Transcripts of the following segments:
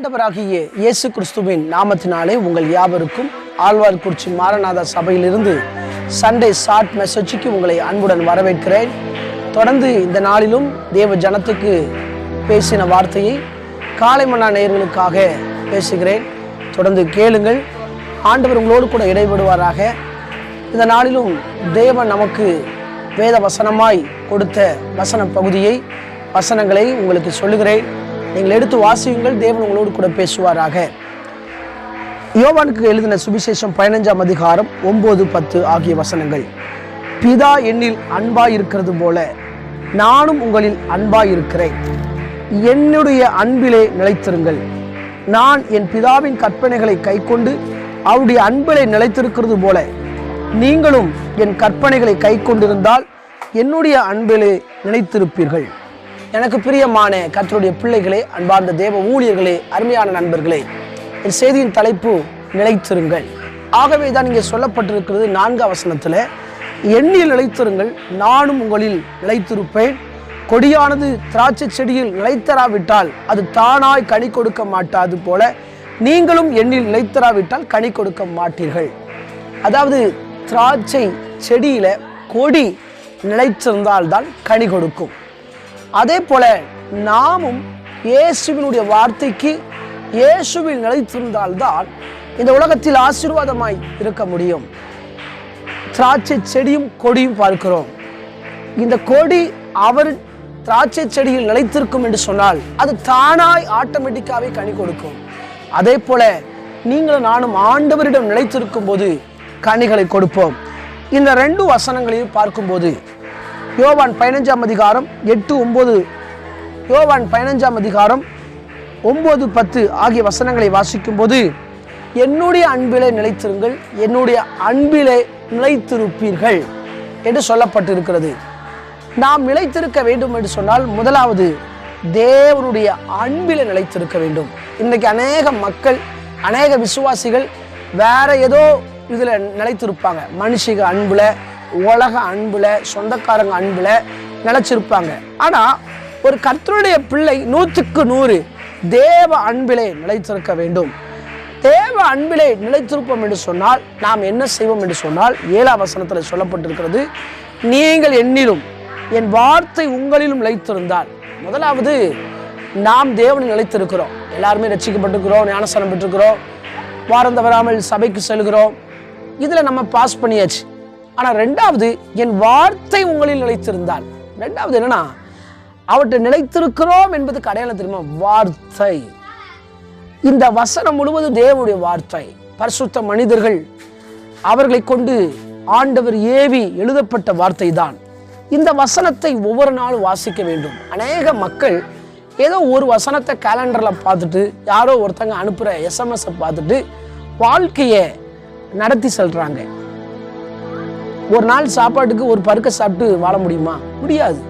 ஆண்டவராகிய இயேசு கிறிஸ்துவின் நாமத்தினாலே உங்கள் யாவருக்கும் ஆழ்வார்குறிச்சி மாரநாத சபையிலிருந்து சண்டே ஷார்ட் மெசேஜுக்கு உங்களை அன்புடன் வரவேற்கிறேன். தொடர்ந்து இந்த நாளிலும் தேவ ஜனத்துக்கு பேசின வார்த்தையை காலை மன்னா நேயர்களுக்காக பேசுகிறேன். தொடர்ந்து கேளுங்கள். ஆண்டவர் உங்களோடு கூட இடைபடுவாராக. இந்த நாளிலும் தேவன் நமக்கு வேத வசனமாய் கொடுத்த வசன பகுதியை வசனங்களை உங்களுக்கு சொல்லுகிறேன். நீங்கள் எடுத்து வாசியுங்கள் தேவன் உங்களோடு கூட பேசுவாராக. யோவானுக்கு எழுதின சுவிசேஷம் பதினஞ்சாம் அதிகாரம் ஒம்பது பத்து ஆகிய வசனங்கள். பிதா என்னில் அன்பாய் இருக்கிறது போல நானும் உங்களில் அன்பாய் இருக்கிறேன் என்னுடைய அன்பிலே நிலைத்திருங்கள். நான் என் பிதாவின் கற்பனைகளை கைக்கொண்டு அவருடைய அன்பிலே நிலைத்திருக்கிறது போல நீங்களும் என் கற்பனைகளை கைக்கொண்டிருந்தால் என்னுடைய அன்பிலே நினைத்திருப்பீர்கள் எனக்கு பிரியமான கத்தருடைய பிள்ளைகளே அன்பார்ந்த தேவ ஊழியர்களே அருமையான நண்பர்களே என் செய்தியின் தலைப்பு நிலைத்திருங்கள். ஆகவே தான் இங்கே சொல்லப்பட்டிருக்கிறது நான்கு அவசனத்தில். எண்ணில் நிலைத்திருங்கள் நானும் உங்களில் நிலைத்திருப்பேன். கொடியானது திராட்சை செடியில் நிலைத்தராவிட்டால் அது தானாய் கனி கொடுக்க மாட்டாது போல நீங்களும் எண்ணில் நிலைத்தராவிட்டால் கனி கொடுக்க மாட்டீர்கள். அதாவது திராட்சை செடியில் கொடி நிலைத்திருந்தால்தான் கனி கொடுக்கும். அதே போல நாமும் இயேசுவினுடைய வார்த்தைக்கு இயேசுவில் நிலைத்திருந்தால்தான் இந்த உலகத்தில் ஆசீர்வாதமாய் இருக்க முடியும். திராட்சை செடியும் கொடியும் பார்க்கிறோம். இந்த கொடி அவர் திராட்சை செடியில் நிலைத்திருக்கும் என்று சொன்னால் அது தானாய் ஆட்டோமேட்டிக்காவே கனி கொடுக்கும். அதே போல நீங்களும் நானும் ஆண்டவரிடம் நிலைத்திருக்கும் போது கனிகளை கொடுப்போம். இந்த ரெண்டு வசனங்களையும் பார்க்கும்போது யோவான் பதினஞ்சாம் அதிகாரம் எட்டு ஒம்பது. யோவான் பதினஞ்சாம் அதிகாரம் ஒம்பது பத்து ஆகிய வசனங்களை வாசிக்கும்போது என்னுடைய அன்பிலே நிலைத்திருங்கள் என்னுடைய அன்பிலே நிலைத்திருப்பீர்கள் என்று சொல்லப்பட்டிருக்கிறது. நாம் நிலைத்திருக்க வேண்டும் என்று சொன்னால் முதலாவது தேவனுடைய அன்பிலே நிலைத்திருக்க வேண்டும். இன்றைக்கு அநேக மக்கள் அநேக விசுவாசிகள் வேற ஏதோ இதில் நிலைத்திருப்பாங்க. மனுஷிக அன்பில் உலக அன்பில் சொந்தக்காரங்க அன்பில் நிலைச்சிருப்பாங்க. ஆனால் ஒரு கர்த்தருடைய பிள்ளை நூற்றுக்கு நூறு தேவ அன்பிலே நிலைத்திருக்க வேண்டும். தேவ அன்பிலே நிலைத்திருப்போம் என்று சொன்னால் நாம் என்ன செய்வோம் என்று சொன்னால் ஏழா வசனத்தில் சொல்லப்பட்டிருக்கிறது நீங்கள் என்னிலும் என் வார்த்தை உங்களிலும் நிலைத்திருந்தால். முதலாவது நாம் தேவன் நிலைத்திருக்கிறோம். எல்லாருமே ரசிக்கப்பட்டிருக்கிறோம் ஞானஸ்தானம் பெற்றிருக்கிறோம் வாரம் தவறாமல் சபைக்கு செல்கிறோம். இதில் நம்ம பாஸ் பண்ணியாச்சு. ஆனால் ரெண்டாவது என் வார்த்தை உங்களில் நிலைத்திருந்தால். ரெண்டாவது என்னன்னா அவற்றை நிலைத்திருக்கிறோம் என்பதுக்கு அடையாளம் தெரியுமா? வார்த்தை. இந்த வசனம் முழுவதும் தேவனுடைய வார்த்தை. பரிசுத்த மனிதர்கள் அவர்களை கொண்டு ஆண்டவர் ஏவி எழுதப்பட்ட வார்த்தை தான் இந்த வசனத்தை ஒவ்வொரு நாளும் வாசிக்க வேண்டும். அநேக மக்கள் ஏதோ ஒரு வசனத்தை கேலண்டரில் பார்த்துட்டு யாரோ ஒருத்தங்க அனுப்புகிற எஸ்எம்எஸை பார்த்துட்டு வாழ்க்கையை நடத்தி செல்கிறாங்க ஒரு நாள் சாப்பாட்டுக்கு ஒரு பருக்க சாப்பிட்டு வாழ முடியுமா? முடியாது.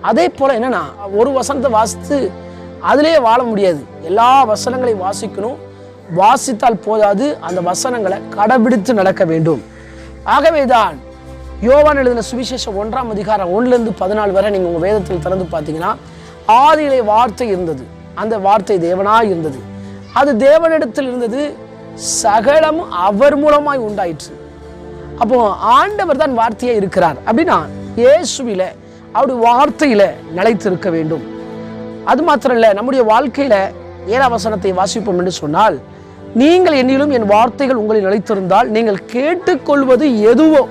அதே போல என்னன்னா ஒரு வசனத்தை வாசித்து அதிலே வாழ முடியாது. எல்லா வசனங்களையும் வாசிக்கணும். வாசித்தால் போதாது. அந்த வசனங்களை கடைபிடித்து நடக்க வேண்டும். ஆகவேதான் யோவான் எழுதின சுவிசேஷம் ஒன்றாம் அதிகாரம் ஒன்றுலேருந்து பதினாலு வரை நீங்கள் உங்கள் வேதத்தில் திறந்து பார்த்தீங்கன்னா ஆதியிலே வார்த்தை இருந்தது. அந்த வார்த்தை தேவனாக இருந்தது. அது தேவனிடத்தில் இருந்தது. சகலம் அவர் மூலமாய் உண்டாயிற்று. அப்போ ஆண்டவர் தான் வார்த்தையே இருக்கிறார். அப்படின்னா இயேசுவில அவருடைய வார்த்தையில நிலைத்திருக்க வேண்டும். அது மாத்திரம் இல்லை நம்முடைய வாழ்க்கையில ஏழாவசனத்தை வாசிப்போம் என்று சொன்னால் நீங்கள் என்னிலும் என் வார்த்தைகள் உங்களை நிலைத்திருந்தால் நீங்கள் கேட்டுக்கொள்வது எதுவோ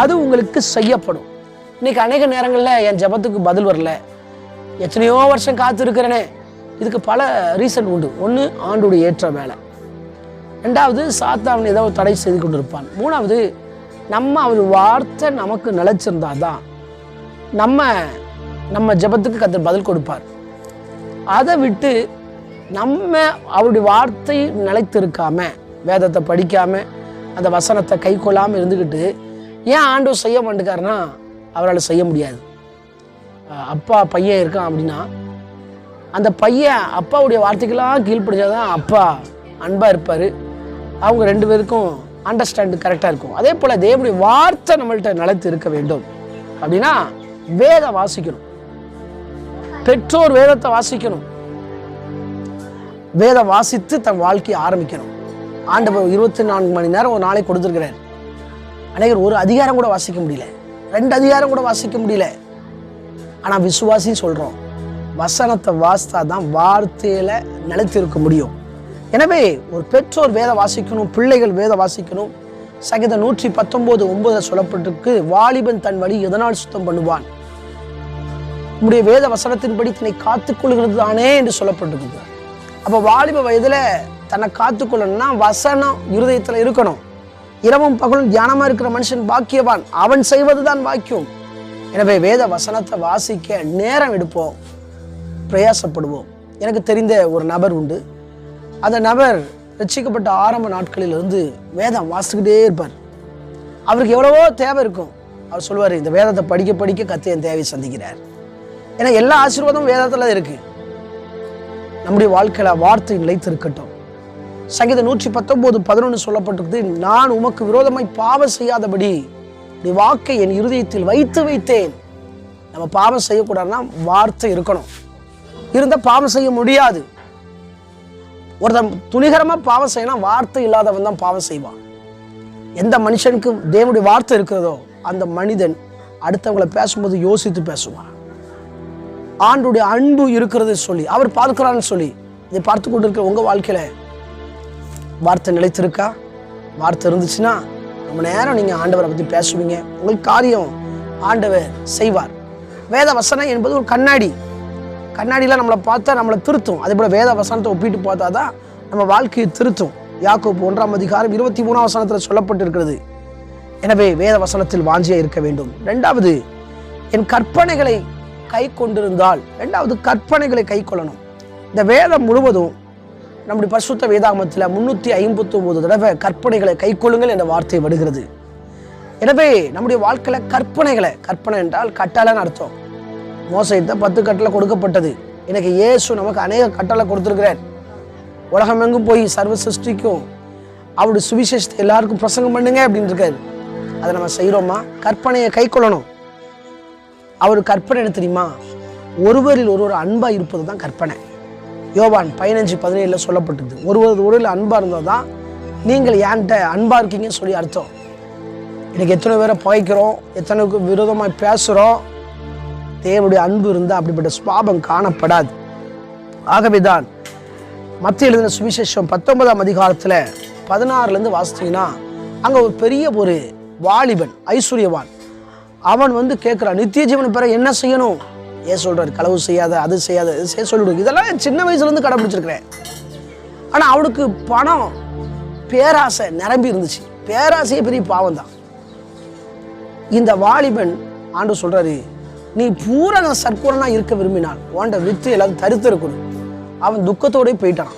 அது உங்களுக்கு செய்யப்படும். இன்னைக்கு அநேக நேரங்களில் என் ஜெபத்துக்கு பதில் வரல. எத்தனையோ வருஷம் காத்திருக்கிறேனே. இதுக்கு பல ரீசன் உண்டு. ஒன்று ஆண்டுடைய ஏற்ற வேலை. ரெண்டாவது சாத்தான் ஏதோ தடை செய்து கொண்டிருப்பான். மூணாவது நம்ம அவர் வார்த்தை நமக்கு நிலைச்சிருந்தாதான் நம்ம நம்ம ஜெபத்துக்கு கத்தர் பதில் கொடுப்பார். அதை விட்டு நம்ம அவருடைய வார்த்தை நிலைத்திருக்காம வேதத்தை படிக்காம அந்த வசனத்தை கை கொள்ளாமல் இருந்துக்கிட்டு ஏன் ஆண்டவர் செய்ய மாட்டேக்காருன்னா அவரால் செய்ய முடியாது. அப்பா பையன் இருக்கான் அப்படின்னா அந்த பையன் அப்பாவுடைய வார்த்தைக்கெல்லாம் கீழ்ப்படிச்சாதான் அப்பா அன்பாக இருப்பார். அவங்க ரெண்டு பேருக்கும் அண்டர்ஸ்டாண்டு கரெக்டாக இருக்கும். அதே போல் தேவனுடைய வார்த்தை நம்மள்ட்ட நலத்து இருக்க வேண்டும். அப்படின்னா வேதம் வாசிக்கணும். பெற்றோர் வேதத்தை வாசிக்கணும். வேதம் வாசித்து தன் வாழ்க்கையை ஆரம்பிக்கணும். ஆண்டவர் இருபத்தி நான்கு மணி நேரம் ஒரு நாளை கொடுத்துருக்கிறார். அநேகர் ஒரு அதிகாரம் கூட வாசிக்க முடியல. ரெண்டு அதிகாரம் கூட வாசிக்க முடியல. ஆனால் விசுவாசி சொல்கிறோம் வசனத்தை வாசித்தா தான் வார்த்தையில் நிலைத்திருக்க முடியும். எனவே ஒரு பெற்றோர் வேத வாசிக்கணும் பிள்ளைகள் வேத வாசிக்கணும். சகித நூற்றி பத்தொன்பது ஒன்பது சொல்லப்பட்டிருக்கு வாலிபன் தன் வழி எதனால் சுத்தம் பண்ணுவான்? உங்களுடைய வேத வசனத்தின்படி தன்னை காத்துக்கொள்கிறது தானே என்று சொல்லப்பட்டிருக்குது. அப்போ வாலிப வயதுல தன்னை காத்துக்கொள்ளணும்னா வசனம் இருதயத்துல இருக்கணும். இரவும் பகலும் தியானமா இருக்கிற மனுஷன் பாக்கியவான். அவன் செய்வதுதான் வாக்கியம் எனவே வேத வசனத்தை வாசிக்க நேரம் எடுப்போம். பிரயாசப்படுவோம். எனக்கு தெரிந்த ஒரு நபர் உண்டு. அந்த நபர் ரட்சிக்கப்பட்ட ஆரம்ப நாட்களிலிருந்து வேதம் வாசிக்கிட்டே இருப்பார். அவருக்கு எவ்வளவோ தேவை இருக்கும். அவர் சொல்லுவார் இந்த வேதத்தை படிக்க படிக்க கத்து என் தேவையை சந்திக்கிறார். ஏன்னா எல்லா ஆசீர்வாதமும் வேதத்தில் தான் இருக்குது நம்முடைய வாழ்க்கையில் வார்த்தை நிலைத்து இருக்கட்டும் சங்கீத நூற்றி பத்தொம்போது பதினொன்று சொல்லப்பட்டிருக்கு நான் உமக்கு விரோதமாய் பாவம் செய்யாதபடி நீ வாக்கை என் இருதயத்தில் வைத்து வைத்தேன். நம்ம பாவம் செய்யக்கூடாதுன்னா வார்த்தை இருக்கணும். இருந்தால் பாவம் செய்ய முடியாது. ஒருத்தன் துணிகரமாக பாவம் செய்யணும் வார்த்தை இல்லாதவன் தான் பாவம் செய்வான். எந்த மனுஷனுக்கு தேவனுடைய வார்த்தை இருக்கிறதோ அந்த மனிதன் அடுத்தவங்களை பேசும்போது யோசித்து பேசுவான். ஆண்டுடைய அன்பு இருக்கிறது சொல்லி அவர் பார்க்கிறான்னு சொல்லி இதை பார்த்து கொண்டு இருக்க உங்கள் வாழ்க்கையில் வார்த்தை நிலைத்திருக்கா? வார்த்தை இருந்துச்சுன்னா ரொம்ப நேரம் நீங்கள் ஆண்டவரை பற்றி பேசுவீங்க. உங்களுக்கு காரியம் ஆண்டவர் செய்வார். வேத வசனம் என்பது ஒரு கண்ணாடி. கண்ணாடியில் நம்மளை பார்த்தா நம்மளை திருத்தும். அதே போல் வேத வசனத்தை ஒப்பிட்டு பார்த்தா தான் நம்ம வாழ்க்கையை திருத்தும். யாக்கோப்பு ஒன்றாம் அதிகாரம் இருபத்தி மூணாம் வசனத்தில் சொல்லப்பட்டிருக்கிறது. எனவே வேத வசனத்தில் வாஞ்சியாக இருக்க வேண்டும். ரெண்டாவது என் கற்பனைகளை கை கொண்டிருந்தால் ரெண்டாவது கற்பனைகளை கை கொள்ளணும். இந்த வேதம் முழுவதும் நம்முடைய பரிசுத்த வேதாமத்தில் முன்னூற்றி ஐம்பத்தி ஒன்பது தடவை கற்பனைகளை கை கொள்ளுங்கள் என்ற வார்த்தை வருகிறது. எனவே நம்முடைய வாழ்க்கையில் கற்பனைகளை கற்பனை என்றால் கட்டாளன்னு அர்த்தம். மோசைத்த பத்து கட்டளை கொடுக்கப்பட்டது. எனக்கு இயேசு நமக்கு அநேக கட்டளை கொடுத்துருக்கிறார். உலகமெங்கும் போய் சர்வ சிருஷ்டிக்கும். அவருடைய சுவிசேஷத்தை எல்லாருக்கும் பிரசங்கம் பண்ணுங்க அப்படின்னு இருக்காரு. அதை நம்ம செய்கிறோமா கற்பனையை கை கொள்ளணும். அவர் கற்பனை என்ன தெரியுமா? ஒருவரில் ஒருவர் அன்பாக இருப்பது தான் கற்பனை. யோவான் பதினஞ்சு பதினேழில் சொல்லப்பட்டது. ஒருவர் ஒருவரில் அன்பாக இருந்தால் தான் நீங்கள் ஏன்ட்ட அன்பாக இருக்கீங்கன்னு சொல்லி அர்த்தம். இன்னைக்கு எத்தனை பேரை புகைக்கிறோம்? எத்தனைக்கு விரோதமாக பேசுகிறோம் தேவனுடைய அன்பு இருந்தால் அப்படிப்பட்ட சுவாபம் காணப்படாது. ஆகவேதான் மத்திய எழுதின சுவிசேஷம் பத்தொன்பதாம் அதிகாரத்தில் பதினாறுலேருந்து வாசித்தீங்கன்னா அங்கே ஒரு பெரிய ஒரு வாலிபன் ஐஸ்வர்யவான். அவன் வந்து கேட்குறான் நித்திய ஜீவன் பெற என்ன செய்யணும்? ஏன் சொல்றாரு களவு செய்யாத அது செய்யாத இது செய்ய சொல்லிவிடுங்க இதெல்லாம் சின்ன வயசுலேருந்து கடைப்பிடிச்சிருக்கிறேன் ஆனால் அவனுக்கு பணம் பேராசை நிரம்பி இருந்துச்சு. பேராசையே பெரிய பாவம் தான் இந்த வாலிபன் ஆண்டு சொல்கிறாரு நீ பூரண சற்குணனா இருக்க விரும்பினால் உன்ட வித்து எல்லாரும் தரித்து இருக்கணும். அவன் துக்கத்தோடய போயிட்டான்.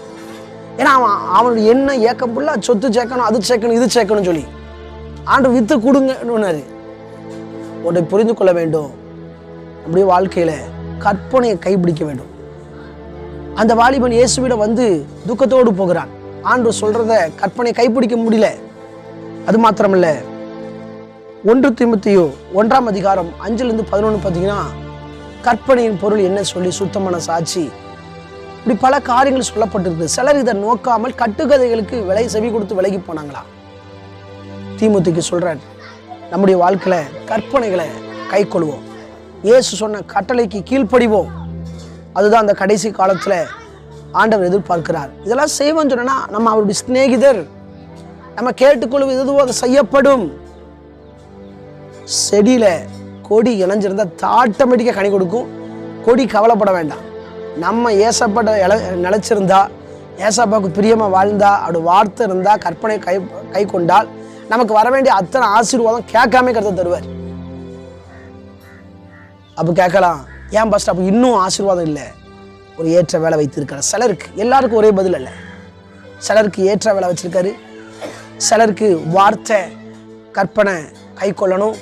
ஏன்னா அவன் அவனுடைய என்ன ஏக்கம் ஃபுல்லாக சொத்து சேர்க்கணும் அது சேர்க்கணும் இது சேர்க்கணும் சொல்லி. ஆண்டு வித்து கொடுங்கன்னாரு உன்னை புரிந்து கொள்ள வேண்டும். அப்படியே வாழ்க்கையில் கற்பனையை கைப்பிடிக்க வேண்டும். அந்த வாலிபன் இயேசுவிட வந்து துக்கத்தோடு போகிறான். ஆண்டு சொல்றத கற்பனையை கைப்பிடிக்க முடியல. அது மாத்திரமில்லை ஒன்று திமுத்தியோ ஒன்றாம் அதிகாரம் அஞ்சுலேருந்து பதினொன்று பார்த்தீங்கன்னா கற்பனையின் பொருள் என்ன சொல்லி சுத்தமான சாட்சி? இப்படி பல காரியங்கள் சொல்லப்பட்டிருக்கு சிலர் இதை நோக்காமல் கட்டுக்கதைகளுக்கு விலை செவி கொடுத்து விலகி போனாங்களா? திமுத்திக்கு சொல்றார் நம்முடைய வாழ்க்கையில் கற்பனைகளை கை கொள்வோம். இயேசு சொன்ன கட்டளைக்கு கீழ்ப்படிவோம். அதுதான் அந்த கடைசி காலத்தில் ஆண்டவர் எதிர்பார்க்கிறார். இதெல்லாம் செய்வோம்னு சொன்னால் நம்ம அவருடைய சிநேகிதர் நம்ம கேட்டுக்கொள்வது எதுவோ அது செய்யப்படும். செடியில கொடி இணைஞ்சிருந்தால் ஆட்டோமேட்டிக்காக கனி கொடுக்கும். கொடி கவலைப்பட வேண்டாம். நம்ம ஏசப்பட்ட இல நிலச்சிருந்தா ஏசப்பாவுக்கு பிரியமாக வாழ்ந்தா அப்படி வார்த்தை இருந்தால் கற்பனை கை கை கொண்டால் நமக்கு வர வேண்டிய அத்தனை ஆசீர்வாதம் கேட்காம கருத்து தருவார். அப்போ கேட்கலாம் ஏன் பஸ்ட் அப்போ இன்னும் ஆசீர்வாதம் இல்லை? ஒரு ஏற்ற வேலை வைத்திருக்காரு சிலருக்கு எல்லாருக்கும் ஒரே பதில் இல்லை. சிலருக்கு ஏற்ற வேலை வச்சிருக்காரு. சிலருக்கு வார்த்தை கற்பனை கை கொள்ளணும்.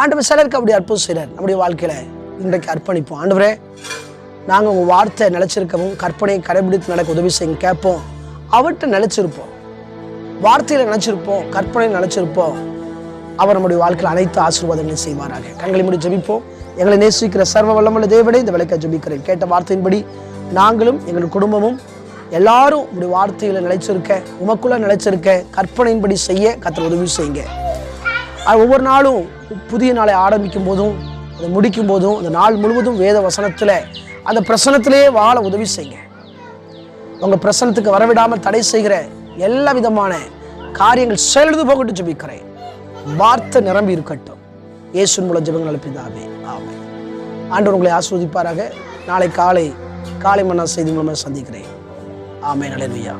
ஆண்டவர் சிலருக்கு அப்படி அற்புதம் செய்கிறார் நம்முடைய வாழ்க்கையில் இன்றைக்கு அர்ப்பணிப்போம். ஆண்டவரே நாங்கள் உங்கள் வார்த்தை நிலச்சிருக்கவும் கற்பனையை கடைபிடித்து நடக்க உதவி செய்யும் கேட்போம். அவர்கிட்ட நினச்சிருப்போம் வார்த்தையில் நினச்சிருப்போம் கற்பனையில் நினச்சிருப்போம் அவர் நம்முடைய வாழ்க்கையில் அனைத்து ஆசீர்வாதங்களையும் செய்வாராக. கண்களை மூடி ஜபிப்போம். எங்களை நேசிக்கிற சர்வ வல்லமுள்ள தேவனே இந்த விளக்க ஜபிக்கிறேன். கேட்ட வார்த்தையின்படி நாங்களும் எங்கள் குடும்பமும் எல்லாரும் உங்களுடைய வார்த்தையில் நிலைச்சிருக்க உமக்குள்ளே நிலைச்சிருக்க கற்பனையின்படி செய்ய கத்திர உதவி செய்யுங்க. ஒவ்வொரு நாளும் புதிய நாளை ஆரம்பிக்கும் போதும் அதை முடிக்கும் போதும் அந்த நாள் முழுவதும் வேத வசனத்தில் அந்த பிரசனத்திலேயே வாழ உதவி செய்யுங்க. உங்கள் பிரசனத்துக்கு வரவிடாமல் தடை செய்கிற எல்லா விதமான காரியங்கள் செழுது போகட்டும் ஜபிக்கிறேன். வார்த்தை நிரம்பி இருக்கட்டும். இயேசுவின் மூலம் ஜபங்கள் பிதாவே ஆமை ஆண்டவர் உங்களை ஆஸ்வதிப்பாராக நாளை காலை காலை மன்னா செய்தி மூலமாக சந்திக்கிறேன். ஆமை அலையா